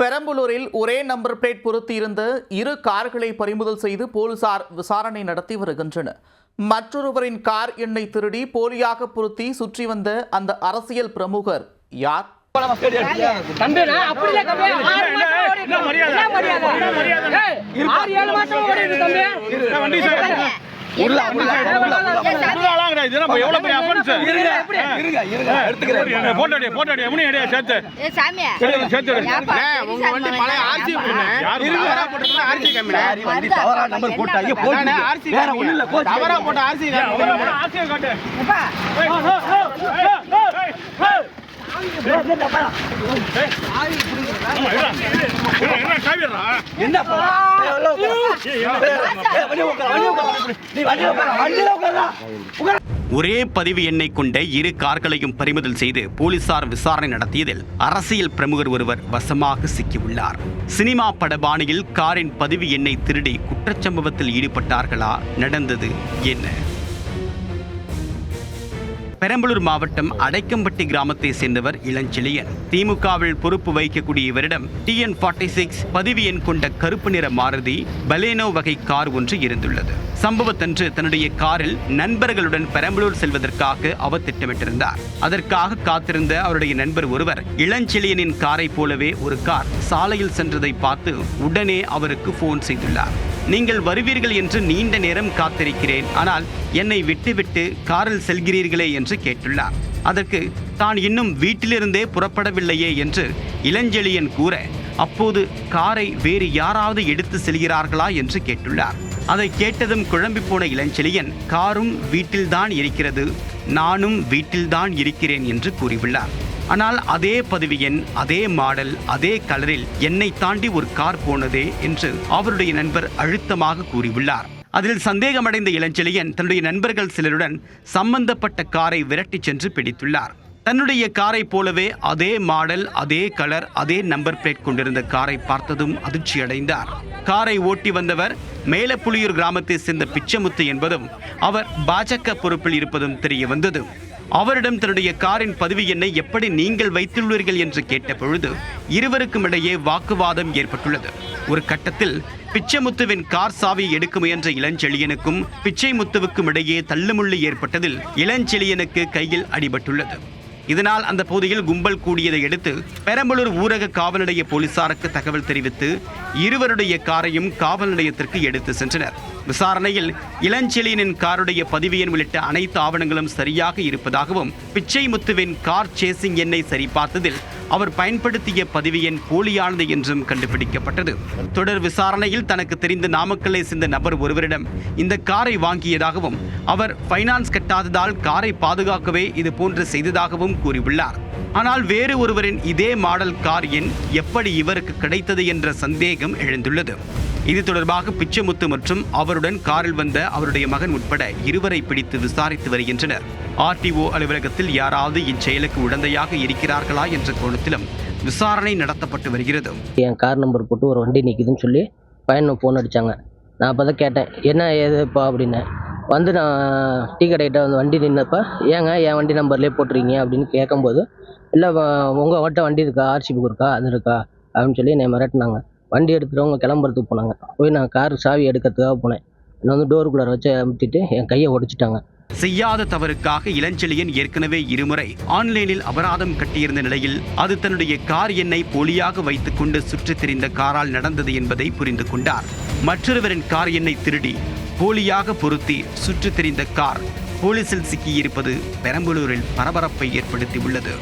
பெரம்பலூரில் ஒரே number plate பொருத்தியிருந்த இரு கார்களை பறிமுதல் செய்து போலீசார் விசாரணை நடத்தி வருகின்றனர். மற்றொருவரின் கார் எண்ணை திருடி போலியாக பொருத்தி சுற்றி வந்த அந்த அரசியல் பிரமுகர் யார்? மரியாதை? உள்ள உள்ள. இது எவ்வளவு பெரிய offense? எப்படி? இருங்க இருங்க. எடுத்துக்கிறேன். போட்டோ அடி, போட்டோ அடி. சேர்த்து. ஏ சாமி சேர்த்து, உங்க பெரிய வண்டி பழைய. ஆர்சி. யாரு தவறா போட்டுருக்கா ஆர்சி கம்பெனி வண்டி தவறா நம்பர் போட்டாங்க போட்டு ஆர்சி வேற ஒண்ணும் இல்ல தவறா போட்ட ஆர்சி ஆசையை காட்டு. ஒரே பதிவு எண்ணை கொண்ட இரு கார்களையும் பறிமுதல் செய்து போலீசார் விசாரணை நடத்தியதில் அரசியல் பிரமுகர் ஒருவர் வசமாக சிக்கியுள்ளார். சினிமா படபாணியில் காரின் பதிவு எண்ணை திருடி குற்றச்சம்பவத்தில் ஈடுபட்டார்களா? நடந்தது என்ன? பெரம்பலூர் மாவட்டம் அடைக்கம்பட்டி கிராமத்தை சேர்ந்தவர் இளஞ்செழியன். திமுகவில் பொறுப்பு வகிக்கக்கூடிய இவரிடம் டிஎன் ஃபார்ட்டி சிக்ஸ் பதிவு எண் கொண்ட கருப்பு நிற மாருதி பலேனோ வகை கார் ஒன்று இருந்துள்ளது. சம்பவத்தன்று தன்னுடைய காரில் நண்பர்களுடன் பெரம்பலூர் செல்வதற்காக அவர் திட்டமிட்டிருந்தார். அதற்காக காத்திருந்த அவருடைய நண்பர் ஒருவர் இளஞ்செழியனின் காரை போலவே ஒரு கார் சாலையில் சென்றதை பார்த்து உடனே அவருக்கு போன் செய்துள்ளார். நீங்கள் வருவீர்கள் என்று நீண்ட நேரம் காத்திருக்கிறேன். ஆனால் என்னை விட்டுவிட்டு காரில் செல்கிறீர்களே என்று கேட்டுள்ளார். அதற்கு தான் இன்னும் வீட்டிலிருந்தே புறப்படவில்லையே என்று இளஞ்செழியன் கூற அப்போது காரை வேறு யாராவது எடுத்து செல்கிறார்களா என்று கேட்டுள்ளார். அதை கேட்டதும் குழம்பி போன இளஞ்செழியன் காரும் வீட்டில்தான் இருக்கிறது நானும் வீட்டில்தான் இருக்கிறேன் என்று கூறியுள்ளார். ஆனால் அதே பதிவு எண் அதே மாடல் அதே கலரில் என்னை தாண்டி ஒரு கார் போனதே என்று அவருடைய நண்பர் அழுத்தமாக கூறியுள்ளார். அதில் சந்தேகமடைந்த இளஞ்செழியன் தன்னுடைய நண்பர்கள் சிலருடன் சம்பந்தப்பட்ட காரை விரட்டிச் சென்று பிடித்துள்ளார். தன்னுடைய காரை போலவே அதே மாடல் அதே கலர் அதே நம்பர் பிளேட் கொண்டிருந்த காரை பார்த்ததும் அதிர்ச்சியடைந்தார். காரை ஓட்டி வந்தவர் மேலப்புலியூர் கிராமத்தை சேர்ந்த பிச்சமுத்து என்பதும் அவர் பாஜக பொறுப்பில் இருப்பதும் தெரிய வந்தது. அவரிடம் தன்னுடைய காரின் பதிவு எண்ணை எப்படி நீங்கள் வைத்துள்ளீர்கள் என்று கேட்ட பொழுது இருவருக்கும் இடையே வாக்குவாதம் ஏற்பட்டுள்ளது. ஒரு கட்டத்தில் பிச்சைமுத்துவின் கார் சாவியை எடுக்க முயன்ற இளஞ்செழியனுக்கும் பிச்சைமுத்துவுக்கும் இடையே தள்ளுமுள்ளு ஏற்பட்டதில் இளஞ்செழியனுக்கு கையில் அடிபட்டுள்ளது. இதனால் அந்த பகுதியில் கும்பல் கூடியதை அடுத்து பெரம்பலூர் ஊரக காவல் நிலைய போலீசாருக்கு தகவல் தெரிவித்து இருவருடைய காரையும் காவல் நிலையத்திற்கு எடுத்து சென்றனர். விசாரணையில் இளஞ்செழியனின் காருடைய பதிவு எண் உள்ளிட்ட அனைத்து ஆவணங்களும் சரியாக இருப்பதாகவும் பிச்சை முத்துவின் கார் சேசிங் எண்ணை சரிபார்த்ததில் அவர் பயன்படுத்திய பதிவு எண் போலியானது என்றும் கண்டுபிடிக்கப்பட்டது. தொடர் விசாரணையில் தனக்கு தெரிந்த நாமக்கல்லை சேர்ந்த நபர் ஒருவரிடம் இந்த காரை வாங்கியதாகவும் அவர் ஃபைனான்ஸ் கட்டாததால் காரை பாதுகாக்கவே இது போன்று செய்ததாகவும் கூறியுள்ளார். ஆனால் வேறு ஒருவரின் இதே மாடல் கார் எண் எப்படி இவருக்கு கிடைத்தது என்ற சந்தேகம் எழுந்துள்ளது. இது தொடர்பாக பிச்சைமுத்து மற்றும் அவருடன் காரில் வந்த அவருடைய மகன் உட்பட இருவரை பிடித்து விசாரித்து வருகின்றனர். ஆர்டிஓ அலுவலகத்தில் யாராவது இச்செயலுக்கு உடந்தையாக இருக்கிறார்களா என்ற கோணத்திலும் விசாரணை நடத்தப்பட்டு வருகிறது. என் கார் நம்பர் போட்டு ஒரு வண்டி நிற்குதுன்னு சொல்லி பையனை ஃபோன் அடித்தாங்க நான் அப்போ தான் கேட்டேன் என்ன ஏதுப்பா அப்படின்னு. வந்து நான் டீ கடைக்கிட்ட வந்து வண்டி நின்னப்ப ஏங்க என் வண்டி நம்பர்லேயே போட்டிருக்கீங்க? அப்படின்னு கேட்கும்போது இல்லை உங்கள் வட்ட வண்டி இருக்கா? ஆர்சி புக் இருக்கா? அது இருக்கா? அப்படின்னு சொல்லி என்னை மிரட்டினாங்க. வண்டி எடுத்துகிட்டு கிளம்புறதுக்கு போனாங்க. போய் நான் கார் சாவி எடுக்கிறதுக்காக போனேன். நான் வந்து டோருக்குள்ளார வச்சு அமுத்திட்டு என் கையை உடைச்சிட்டாங்க செய்யாத தவறுக்காக இளஞ்செழியன் ஏற்கனவே இருமுறை ஆன்லைனில் அபராதம் கட்டியிருந்த நிலையில் அது தன்னுடைய கார் எண்ணை போலியாக வைத்துக்கொண்டு சுற்றித் திரிந்த காரால் நடந்தது என்பதை புரிந்து கொண்டார். மற்றொருவரின் கார் எண்ணை திருடி போலியாக பொருத்தி சுற்றித் திரிந்த கார் போலீசில் சிக்கியிருப்பது பெரம்பலூரில் பரபரப்பை ஏற்படுத்தியுள்ளது.